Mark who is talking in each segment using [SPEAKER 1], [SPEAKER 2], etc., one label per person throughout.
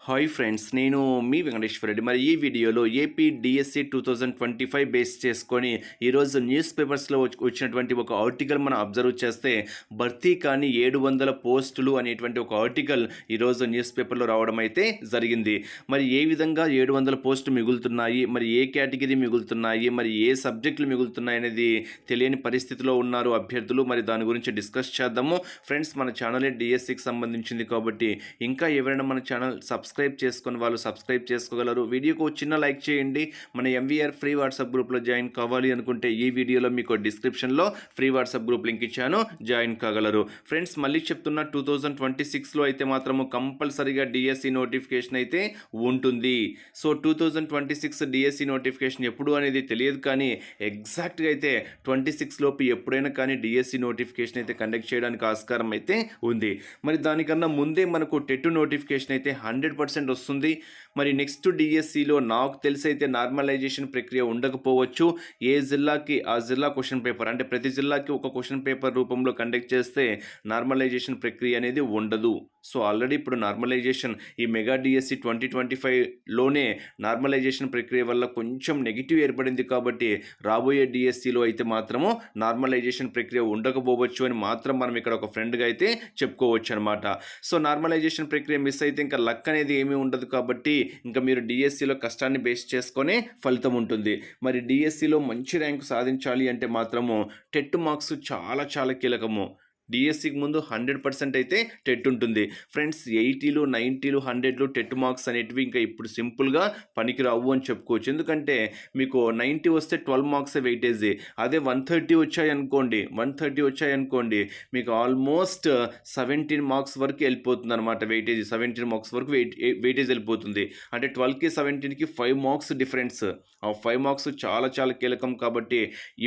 [SPEAKER 1] Hi friends నేను మీ వెంకటేశ్వర రెడ్డి. మరి ఈ వీడియోలో AP DSC two thousand twenty five base చేసుకొని ఈరోజు న్యూస్ పేపర్స్లో వచ్చి- వచ్చినటువంటి ఒక ఆర్టికల్ మనం అబ్జర్వ్ చేస్తే భర్తీ కానీ ఏడు వందల పోస్టులు అనేటువంటి ఒక ఆర్టికల్ ఈరోజు న్యూస్ పేపర్లో రావడం అయితే జరిగింది. మరి ఏ విధంగా ఏడు వందల పోస్టు మిగులుతున్నాయి? మరి ఏ కేటగిరీ మిగులుతున్నాయి? మరి ఏ సబ్జెక్టులు మిగులుతున్నాయి అనేది తెలియని పరిస్థితిలో ఉన్నారు అభ్యర్థులు. మరి దాని గురించి డిస్కస్ చేద్దాము. ఫ్రెండ్స్ మన ఛానలే డిఎస్సికి సంబంధించింది కాబట్టి ఇంకా ఎవరైనా మన ఛానల్ సబ్స్క్రైబ్ చేసుకుని వాళ్ళు సబ్స్క్రైబ్ చేసుకోగలరు. వీడియోకు చిన్న లైక్ చేయండి. మన ఎంవీఆర్ ఫ్రీ వాట్సాప్ గ్రూప్లో జాయిన్ కావాలి అనుకుంటే ఈ వీడియోలో మీకు డిస్క్రిప్షన్లో ఫ్రీ వాట్సాప్ గ్రూప్ లింక్ ఇచ్చాను. జాయిన్ కాగలరు. ఫ్రెండ్స్ మళ్ళీ చెప్తున్న టూ థౌజండ్ ట్వంటీ సిక్స్లో అయితే మాత్రము కంపల్సరీగా డిఎస్సి నోటిఫికేషన్ అయితే ఉంటుంది. So two thousand twenty six DSC notification ఎప్పుడు అనేది తెలియదు కానీ ఎగ్జాక్ట్గా అయితే ట్వంటీ సిక్స్ లోపు ఎప్పుడైనా కానీ డిఎస్సి నోటిఫికేషన్ అయితే కండక్ట్ చేయడానికి ఆస్కారం అయితే ఉంది. మరి దానికన్నా ముందే మనకు టెట్ నోటిఫికేషన్ అయితే హండ్రెడ్ పర్సెంట్ వస్తుంది. మరి నెక్స్ట్ డిఎస్సిలో నాకు తెలిసి అయితే నార్మలైజేషన్ ప్రక్రియ ఉండకపోవచ్చు. ఏ జిల్లాకి ఆ జిల్లా క్వశ్చన్ పేపర్ అంటే ప్రతి జిల్లాకి ఒక క్వశ్చన్ పేపర్ రూపంలో కండక్ట్ చేస్తే నార్మలైజేషన్ ప్రక్రియ అనేది ఉండదు. సో ఆల్రెడీ ఇప్పుడు నార్మలైజేషన్ ఈ మెగా డిఎస్సి ట్వంటీ ట్వంటీ ఫైవ్లోనే నార్మలైజేషన్ ప్రక్రియ వల్ల కొంచెం నెగిటివ్ ఏర్పడింది కాబట్టి రాబోయే డిఎస్సిలో అయితే మాత్రము నార్మలైజేషన్ ప్రక్రియ ఉండకపోవచ్చు అని మాత్రం మనం ఇక్కడ ఒక ఫ్రెండ్గా అయితే చెప్పుకోవచ్చు అనమాట సో నార్మలైజేషన్ ప్రక్రియ మిస్ అయితే ఇంకా లక్ అనేది ఏమీ ఉండదు కాబట్టి ఇంకా మీరు డిఎస్సిలో కష్టాన్ని బేస్ చేసుకొని ఫలితం ఉంటుంది. మరి డిఎస్సిలో మంచి ర్యాంకు సాధించాలి అంటే మాత్రము టెట్ మార్క్స్ చాలా చాలా కీలకము. డిఎస్సికి ముందు హండ్రెడ్ పర్సెంట్ అయితే టెట్ ఉంటుంది. ఫ్రెండ్స్ ఎయిటీలు నైంటీలు హండ్రెడ్లు టెట్ మార్క్స్ అనేటివి ఇంకా ఇప్పుడు సింపుల్గా పనికిరావు అని చెప్పుకోవచ్చు. ఎందుకంటే మీకు నైంటీ వస్తే ట్వెల్వ్ మార్క్స్ వెయిటేజీ. అదే వన్ థర్టీ వచ్చాయనుకోండి వన్ థర్టీ వచ్చాయనుకోండి మీకు ఆల్మోస్ట్ సెవెంటీన్ మార్క్స్ వరకు వెళ్ళిపోతుంది అనమాట వెయిటేజ్. సెవెంటీన్ మార్క్స్ వరకు వెయిట్ వెయిటేజ్ వెళ్ళిపోతుంది. అంటే ట్వెల్వ్కి సెవెంటీన్కి ఫైవ్ మార్క్స్ డిఫరెన్స్. ఆ ఫైవ్ మార్క్స్ చాలా చాలా కీలకం కాబట్టి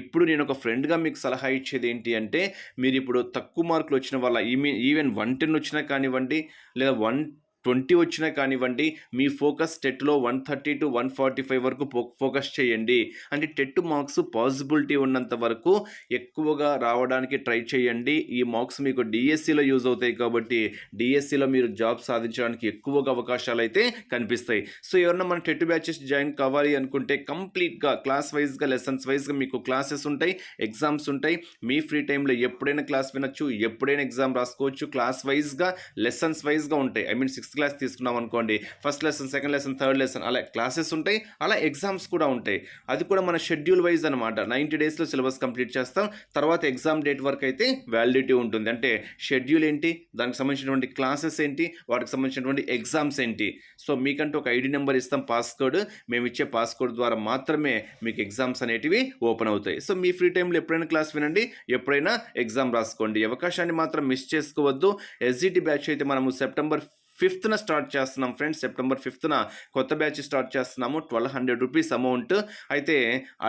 [SPEAKER 1] ఇప్పుడు నేను ఒక ఫ్రెండ్గా మీకు సలహా ఇచ్చేది ఏంటి అంటే మీరు ఇప్పుడు తక్కువ తక్కువ మార్కులు వచ్చిన వాళ్ళ ఈమె ఈవెన్ వన్ టెన్ వచ్చినా కానివ్వండి లేదా వన్ ట్వంటీ వచ్చినా కానివ్వండి మీ ఫోకస్ టెట్లో one thirty to one forty five వరకు ఫోకస్ చేయండి. అంటే టెట్ మార్క్స్ పాసిబిలిటీ ఉన్నంత వరకు ఎక్కువగా రావడానికి ట్రై చేయండి. ఈ మార్క్స్ మీకు డిఎస్సిలో యూజ్ అవుతాయి కాబట్టి డిఎస్సిలో మీరు జాబ్ సాధించడానికి ఎక్కువగా అవకాశాలు అయితే కనిపిస్తాయి. సో ఎవరన్నా మన టెట్ బ్యాచెస్ జాయిన్ కావాలి అనుకుంటే కంప్లీట్గా క్లాస్ వైజ్గా లెసన్స్ వైజ్గా మీకు క్లాసెస్ ఉంటాయి ఎగ్జామ్స్ ఉంటాయి. మీ ఫ్రీ టైంలో ఎప్పుడైనా క్లాస్ వినొచ్చు ఎప్పుడైనా ఎగ్జామ్ రాసుకోవచ్చు. క్లాస్ వైజ్గా లెసన్స్ వైజ్గా ఉంటాయి. ఐ మీన్ సిక్స్త్ క్లాస్ తీసుకున్నాం అనుకోండి first lesson second lesson third lesson అలా క్లాసెస్ ఉంటాయి అలా ఎగ్జామ్స్ కూడా ఉంటాయి. అది కూడా మన షెడ్యూల్ వైజ్ అనమాట నైంటీ డేస్లో సిలబస్ కంప్లీట్ చేస్తాం తర్వాత ఎగ్జామ్ డేట్ వరకు అయితే వ్యాలిడిటీ ఉంటుంది. అంటే షెడ్యూల్ ఏంటి దానికి సంబంధించినటువంటి క్లాసెస్ ఏంటి వాటికి సంబంధించినటువంటి ఎగ్జామ్స్ ఏంటి. సో మీకంటూ ఒక ఐడి నెంబర్ ఇస్తాం పాస్కోడ్ మేము ఇచ్చే పాస్కోడ్ ద్వారా మాత్రమే మీకు ఎగ్జామ్స్ అనేటివి ఓపెన్ అవుతాయి. సో మీ ఫ్రీ టైంలో ఎప్పుడైనా క్లాస్ వినండి ఎప్పుడైనా ఎగ్జామ్ రాసుకోండి. అవకాశాన్ని మాత్రం మిస్ చేసుకోవద్దు. ఎస్జిటి బ్యాచ్ అయితే మనము సెప్టెంబర్ ఫిఫ్త్న స్టార్ట్ చేస్తున్నాం ఫ్రెండ్స్. సెప్టెంబర్ ఫిఫ్త్న కొత్త బ్యాచ్ స్టార్ట్ చేస్తున్నాము. Twelve hundred rupees amount. అయితే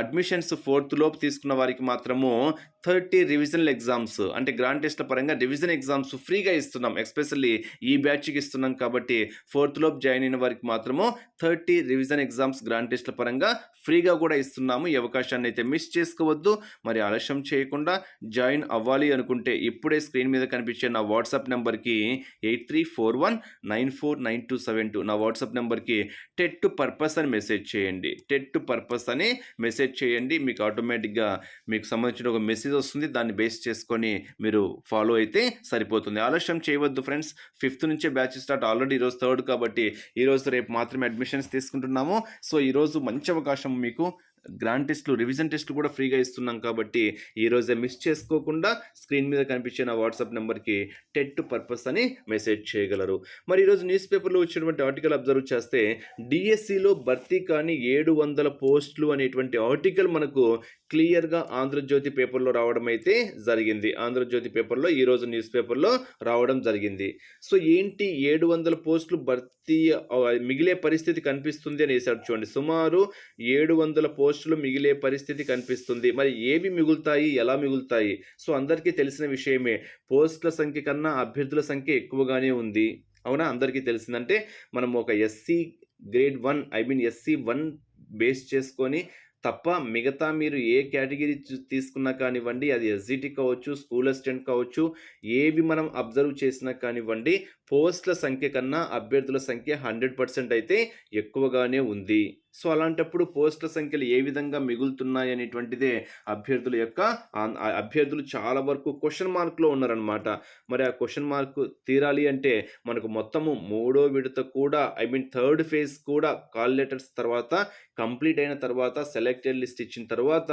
[SPEAKER 1] అడ్మిషన్స్ ఫోర్త్ లోపు తీసుకున్న వారికి మాత్రము థర్టీ రివిజనల్ ఎగ్జామ్స్. అంటే గ్రాండ్ టెస్ట్ల పరంగా రివిజన్ ఎగ్జామ్స్ ఫ్రీగా ఇస్తున్నాం. ఎస్పెషల్లీ ఈ బ్యాచ్కి ఇస్తున్నాం కాబట్టి ఫోర్త్ లోపు జాయిన్ అయిన వారికి మాత్రము థర్టీ రివిజన్ ఎగ్జామ్స్ గ్రాండ్ టెస్ట్ల పరంగా ఫ్రీగా కూడా ఇస్తున్నాము. ఈ అవకాశాన్ని అయితే మిస్ చేసుకోవద్దు. మరి ఆలస్యం చేయకుండా జాయిన్ అవ్వాలి అనుకుంటే ఇప్పుడే స్క్రీన్ మీద కనిపించే నా వాట్సాప్ నెంబర్కి eight three four one nine four nine two seven two. నా వాట్సాప్ నెంబర్కి టెట్ టు పర్పస్ అని మెసేజ్ చేయండి. టెట్ పర్పస్ అని మెసేజ్ చేయండి. మీకు ఆటోమేటిక్గా మీకు సంబంధించిన ఒక మెసేజ్ వస్తుంది. దాన్ని బేస్ చేసుకొని మీరు ఫాలో అయితే సరిపోతుంది. ఆలస్యం చేయవద్దు ఫ్రెండ్స్. ఫిఫ్త్ నుంచే బ్యాచ్ స్టార్ట్ ఆల్రెడీ ఈరోజు థర్డ్ కాబట్టి ఈరోజు రేపు మాత్రమే అడ్మిషన్స్ తీసుకుంటున్నాము. సో ఈరోజు మంచి అవకాశం మీకు గ్రాండ్ టెస్ట్లు రివిజన్ టెస్ట్లు కూడా ఫ్రీగా ఇస్తున్నాం కాబట్టి ఈరోజే మిస్ చేసుకోకుండా స్క్రీన్ మీద కనిపించే నా వాట్సాప్ నెంబర్కి టెట్ పర్పస్ అని మెసేజ్ చేయగలరు. మరి ఈరోజు న్యూస్ పేపర్లో వచ్చినటువంటి ఆర్టికల్ అబ్జర్వ్ చేస్తే డిఎస్సిలో భర్తీ కానీ ఏడు వందల పోస్టులు అనేటువంటి ఆర్టికల్ మనకు క్లియర్గా ఆంధ్రజ్యోతి పేపర్లో రావడం అయితే జరిగింది. ఆంధ్రజ్యోతి పేపర్లో ఈరోజు న్యూస్ పేపర్లో రావడం జరిగింది. సో ఏంటి ఏడు వందల పోస్టులు భర్తీ మిగిలే పరిస్థితి కనిపిస్తుంది అని వేసాడు చూడండి. సుమారు ఏడు వందల పోస్టులు మిగిలే పరిస్థితి కనిపిస్తుంది. మరి ఏవి మిగులుతాయి? ఎలా మిగులుతాయి? సో అందరికీ తెలిసిన విషయమే. పోస్టుల సంఖ్య కన్నా అభ్యర్థుల సంఖ్య ఎక్కువగానే ఉంది. అవునా? అందరికీ తెలిసిందంటే మనం ఒక SC grade one I mean SC one base చేసుకొని తప్ప మిగతా మీరు ఏ కేటగిరీ తీసుకున్నా కానివ్వండి అది ఎస్జిటి కావచ్చు స్కూల్ అసిస్టెంట్ కావచ్చు ఏవి మనం అబ్జర్వ్ చేసినా కానివ్వండి పోస్టుల సంఖ్య కన్నా అభ్యర్థుల సంఖ్య హండ్రెడ్ పర్సెంట్ అయితే ఎక్కువగానే ఉంది. సో అలాంటప్పుడు పోస్టుల సంఖ్యలు ఏ విధంగా మిగులుతున్నాయి అనేటువంటిదే అభ్యర్థుల యొక్క అభ్యర్థులు చాలా వరకు క్వశ్చన్ మార్క్లో ఉన్నారనమాట మరి ఆ క్వశ్చన్ మార్క్ తీరాలి అంటే మనకు మొత్తము మూడో విడత కూడా ఐ మీన్ థర్డ్ ఫేజ్ కూడా కాల్ లెటర్స్ తర్వాత కంప్లీట్ అయిన తర్వాత సెలెక్టెడ్ లిస్ట్ ఇచ్చిన తర్వాత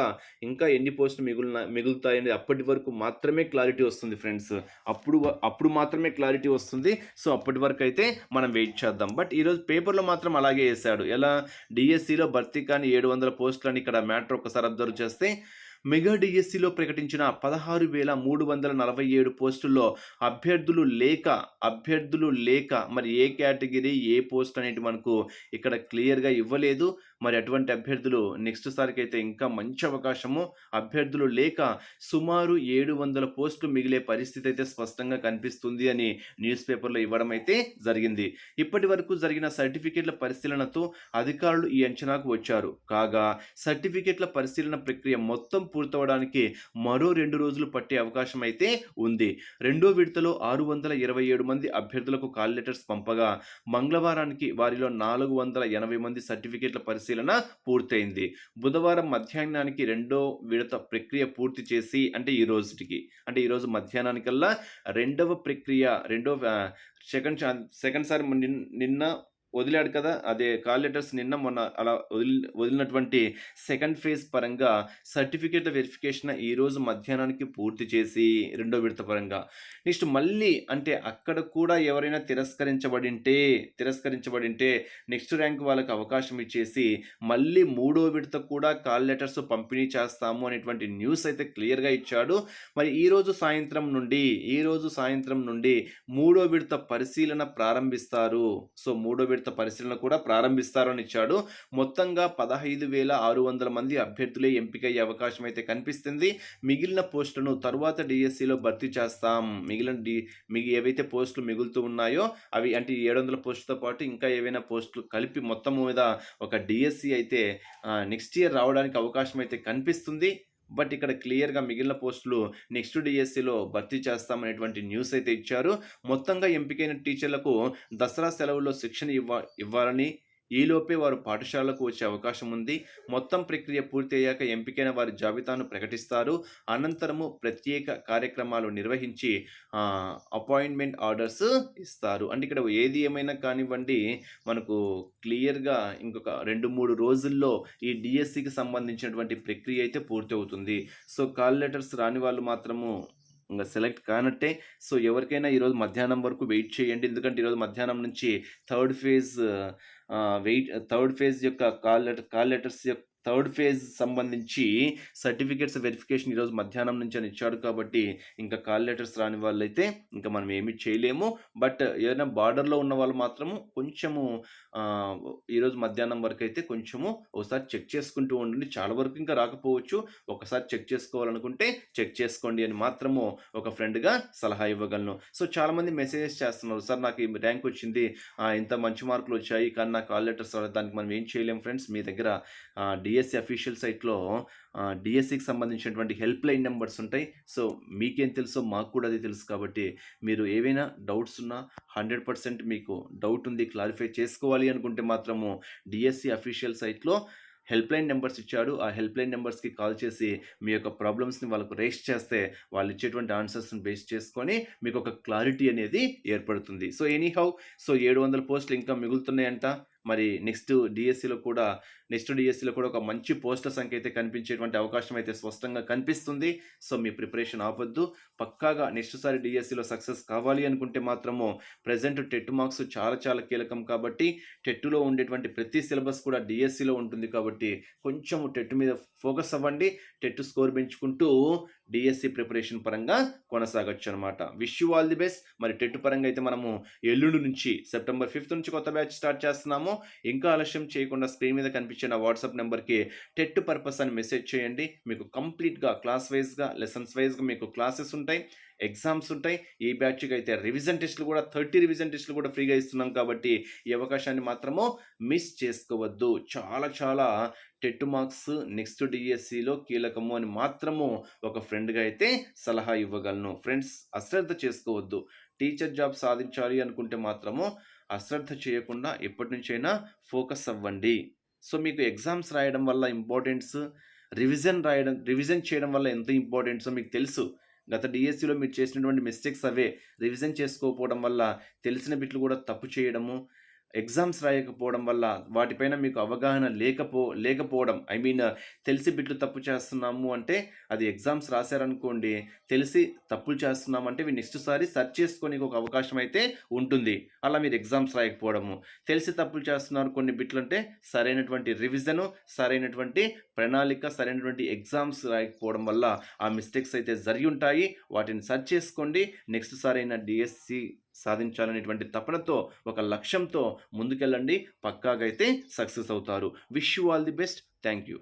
[SPEAKER 1] ఇంకా ఎన్ని పోస్టులు మిగులున మిగులుతాయని అప్పటి వరకు మాత్రమే క్లారిటీ వస్తుంది ఫ్రెండ్స్. అప్పుడు అప్పుడు మాత్రమే క్లారిటీ వస్తుంది. సో అప్పటి వరకు అయితే మనం వెయిట్ చేద్దాం. బట్ ఈరోజు పేపర్లో మాత్రం అలాగే వేశాడు ఎలా? డిఎస్సిలో భర్తీ కానీ ఏడు వందల పోస్టులు అని ఇక్కడ మ్యాటర్ ఒకసారి అబ్జర్వ్ చేస్తే మెగా డిఎస్సిలో ప్రకటించిన పదహారు వేల మూడు వందల నలభై ఏడు పోస్టుల్లో అభ్యర్థులు లేక అభ్యర్థులు లేక మరి ఏ కేటగిరీ ఏ పోస్ట్ అనేది మనకు ఇక్కడ క్లియర్గా ఇవ్వలేదు. మరి అటువంటి అభ్యర్థులు నెక్స్ట్ సారికి అయితే ఇంకా మంచి అవకాశము. అభ్యర్థులు లేక సుమారు ఏడు వందల పోస్టులు మిగిలే పరిస్థితి అయితే స్పష్టంగా కనిపిస్తుంది అని న్యూస్ పేపర్లో ఇవ్వడం అయితే జరిగింది. ఇప్పటి వరకు జరిగిన సర్టిఫికేట్ల పరిశీలనతో అధికారులు ఈ అంచనాకు వచ్చారు. కాగా సర్టిఫికేట్ల పరిశీలన ప్రక్రియ మొత్తం పూర్తవడానికి మరో రెండు రోజులు పట్టే అవకాశం అయితే ఉంది. రెండో విడతలో ఆరు వందల ఇరవై ఏడు మంది అభ్యర్థులకు కాల్ లెటర్స్ పంపగా మంగళవారానికి వారిలో నాలుగు వందల ఎనభై మంది సర్టిఫికేట్ల పరిశీలన పూర్తయింది. బుధవారం మధ్యాహ్నానికి రెండో విడత ప్రక్రియ పూర్తి చేసి అంటే ఈ రోజుకి అంటే ఈరోజు మధ్యాహ్నానికల్లా రెండవ ప్రక్రియ రెండో సెకండ్ సెకండ్ సారి నిన్- నిన్న వదిలాడు కదా. అదే కాల్ లెటర్స్ నిన్న మొన్న అలా వదిలి వదిలినటువంటి సెకండ్ ఫేజ్ పరంగా సర్టిఫికేట్ల వెరిఫికేషన్ ఈ రోజు మధ్యాహ్నానికి పూర్తి చేసి రెండో విడత పరంగా. నెక్స్ట్ మళ్ళీ అంటే అక్కడ కూడా ఎవరైనా తిరస్కరించబడింటే తిరస్కరించబడింటే నెక్స్ట్ ర్యాంక్ వాళ్ళకి అవకాశం ఇచ్చేసి మళ్ళీ మూడో విడత కూడా కాల్ లెటర్స్ పంపిణీ చేస్తాము అనేటువంటి న్యూస్ అయితే క్లియర్గా ఇచ్చాడు. మరి ఈ రోజు సాయంత్రం నుండి ఈ రోజు సాయంత్రం నుండి మూడో విడత పరిశీలన ప్రారంభిస్తారు. సో మూడో విడత పరిశీలన కూడా ప్రారంభిస్తారని ఇచ్చాడు. మొత్తంగా పదహైదు వేల ఆరు వందల మంది అభ్యర్థులే ఎంపికయ్యే అవకాశం అయితే కనిపిస్తుంది. మిగిలిన పోస్టులను తరువాత డిఎస్సిలో భర్తీ చేస్తాం. మిగిలిన డి మిగి ఏవైతే పోస్టులు మిగులుతూ ఉన్నాయో అవి అంటే ఏడు వందల పోస్టులతో పాటు ఇంకా ఏవైనా పోస్టులు కలిపి మొత్తం మీద ఒక డిఎస్సి అయితే నెక్స్ట్ ఇయర్ రావడానికి అవకాశం అయితే కనిపిస్తుంది. బట్ ఇక్కడ క్లియర్గా మిగిలిన పోస్టులు నెక్స్ట్ డిఎస్సిలో భర్తీ చేస్తామనేటువంటి న్యూస్ అయితే ఇచ్చారు. మొత్తంగా ఎంపికైన టీచర్లకు దసరా సెలవుల్లో శిక్షణ ఇవ్వ ఇవ్వాలని ఈలోపే వారు పాఠశాలకు వచ్చే అవకాశం ఉంది. మొత్తం ప్రక్రియ పూర్తయ్యాక ఎంపికైన వారి జాబితాను ప్రకటిస్తారు. అనంతరము ప్రత్యేక కార్యక్రమాలు నిర్వహించి అపాయింట్మెంట్ ఆర్డర్స్ ఇస్తారు. అంటే ఇక్కడ ఏది ఏమైనా కానివ్వండి మనకు క్లియర్గా ఇంకొక రెండు మూడు రోజుల్లో ఈ డిఎస్సికి సంబంధించినటువంటి ప్రక్రియ అయితే పూర్తవుతుంది. సో కాల్ లెటర్స్ రాని వాళ్ళు మాత్రము ఇంకా సెలెక్ట్ కానట్టే. సో ఎవరికైనా ఈరోజు మధ్యాహ్నం వరకు వెయిట్ చేయండి. ఎందుకంటే ఈరోజు మధ్యాహ్నం నుంచి third phase wait third phase యొక్క కాల్ లెటర్ కాల్ లెటర్స్ యొక్క థర్డ్ ఫేజ్ సంబంధించి సర్టిఫికేట్స్ వెరిఫికేషన్ ఈరోజు మధ్యాహ్నం నుంచి అని ఇచ్చాడు కాబట్టి ఇంకా కాల్ లెటర్స్ రాని వాళ్ళైతే ఇంకా మనం ఏమి చేయలేము. బట్ ఏదైనా బార్డర్లో ఉన్న వాళ్ళు మాత్రము కొంచెము ఈరోజు మధ్యాహ్నం వరకు అయితే కొంచెము ఒకసారి చెక్ చేసుకుంటూ ఉండండి. చాలా వరకు ఇంకా రాకపోవచ్చు. ఒకసారి చెక్ చేసుకోవాలనుకుంటే చెక్ చేసుకోండి అని మాత్రము ఒక ఫ్రెండ్గా సలహా ఇవ్వగలను. సో చాలామంది మెసేజెస్ చేస్తున్నారు. సార్ నాకు ఈ ర్యాంక్ వచ్చింది. ఇంత మంచి మార్కులు వచ్చాయి. కానీ నాకు కాల్ లెటర్స్ దానికి మనం ఏం చేయలేము ఫ్రెండ్స్. మీ దగ్గర డిఎస్సి అఫీషియల్ సైట్లో డిఎస్సికి సంబంధించినటువంటి హెల్ప్ లైన్ నెంబర్స్ ఉంటాయి. సో మీకేం తెలుసో మాకు కూడా అది తెలుసు కాబట్టి మీరు ఏవైనా డౌట్స్ ఉన్నా హండ్రెడ్ పర్సెంట్ మీకు డౌట్ ఉంది క్లారిఫై చేసుకోవాలి అనుకుంటే మాత్రము డిఎస్సి అఫీషియల్ సైట్లో హెల్ప్ లైన్ నెంబర్స్ ఇచ్చాడు. ఆ హెల్ప్ లైన్ నెంబర్స్కి కాల్ చేసి మీ యొక్క ప్రాబ్లమ్స్ని వాళ్ళకు రేస్ చేస్తే వాళ్ళు ఇచ్చేటువంటి ఆన్సర్స్ని బేస్ చేసుకొని మీకు ఒక క్లారిటీ అనేది ఏర్పడుతుంది. సో ఎనీహౌ సో ఏడు వందల పోస్టులు ఇంకా మిగులుతున్నాయంట. మరి నెక్స్ట్ డిఎస్సిలో కూడా నెక్స్ట్ డిఎస్సిలో కూడా ఒక మంచి పోస్టర్ సంఖ్య అయితే కనిపించేటువంటి అవకాశం అయితే స్పష్టంగా కనిపిస్తుంది. సో మీ ప్రిపరేషన్ ఆపొద్దు. పక్కాగా నెక్స్ట్ సారి డిఎస్సిలో సక్సెస్ కావాలి అనుకుంటే మాత్రము ప్రజెంట్ టెట్ మార్క్స్ చాలా చాలా కీలకం కాబట్టి టెట్టులో ఉండేటువంటి ప్రతి సిలబస్ కూడా డిఎస్సిలో ఉంటుంది కాబట్టి కొంచెం టెట్ మీద ఫోకస్ అవ్వండి. టెట్ స్కోర్ పెంచుకుంటూ డిఎస్సి ప్రిపరేషన్ పరంగా కొనసాగచ్చు అనమాట wish you all the best. మరి టెట్ పరంగా అయితే మనము ఎల్లుండి నుంచి సెప్టెంబర్ ఫిఫ్త్ నుంచి కొత్త బ్యాచ్ స్టార్ట్ చేస్తున్నాము. ఇంకా ఆలస్యం చేయకుండా స్క్రీన్ మీద కనిపించిన వాట్సాప్ నెంబర్కి టెట్ పర్పస్ అని మెసేజ్ చేయండి. మీకు కంప్లీట్గా క్లాస్ వైజ్గా లెసన్స్ వైజ్గా మీకు క్లాసెస్ ఉంటాయి. ఎగ్జామ్స్ ఉంటాయి. ఈ బ్యాచ్కి అయితే రివిజన్ టెస్ట్లు కూడా థర్టీ రివిజన్ టెస్టులు కూడా ఫ్రీగా ఇస్తున్నాం కాబట్టి ఈ అవకాశాన్ని మాత్రము మిస్ చేసుకోవద్దు. చాలా చాలా టెట్ మార్క్స్ నెక్స్ట్ డిఎస్సిలో కీలకము అని మాత్రము ఒక ఫ్రెండ్గా అయితే సలహా ఇవ్వగలను. ఫ్రెండ్స్ అశ్రద్ధ చేసుకోవద్దు. టీచర్ జాబ్ సాధించాలి అనుకుంటే మాత్రము అశ్రద్ధ చేయకుండా ఎప్పటి నుంచైనా ఫోకస్ అవ్వండి. సో మీకు ఎగ్జామ్స్ రాయడం వల్ల ఇంపార్టెన్స్ రివిజన్ రాయడం రివిజన్ చేయడం వల్ల ఎంత ఇంపార్టెంట్సో మీకు తెలుసు. గత డిఎస్సిలో మీరు చేసినటువంటి మిస్టేక్స్ అవే రివిజన్ చేసుకోకపోవడం వల్ల తెలిసిన బిట్లు కూడా తప్పు చేయడము ఎగ్జామ్స్ రాయకపోవడం వల్ల వాటిపైన మీకు అవగాహన లేకపో లేకపోవడం ఐ మీన్ తెలిసి బిట్లు తప్పు చేస్తున్నాము అంటే అది ఎగ్జామ్స్ రాశారనుకోండి తెలిసి తప్పులు చేస్తున్నాము అంటే మీరు నెక్స్ట్ సారి సర్చ్ చేసుకొని ఒక అవకాశం అయితే ఉంటుంది. అలా మీరు ఎగ్జామ్స్ రాయకపోవడము తెలిసి తప్పులు చేస్తున్నారు కొన్ని బిట్లు అంటే సరైనటువంటి రివిజను సరైనటువంటి ప్రణాళిక సరైనటువంటి ఎగ్జామ్స్ రాయకపోవడం వల్ల ఆ మిస్టేక్స్ అయితే జరిగి ఉంటాయి. వాటిని సెర్చ్ చేసుకోండి. నెక్స్ట్ సారి అయినా డిఎస్సి సాధించాలనేటువంటి తపనతో ఒక లక్ష్యంతో ముందుకెళ్ళండి. పక్కాగా అయితే సక్సెస్ అవుతారు. Wish you all the best. Thank you.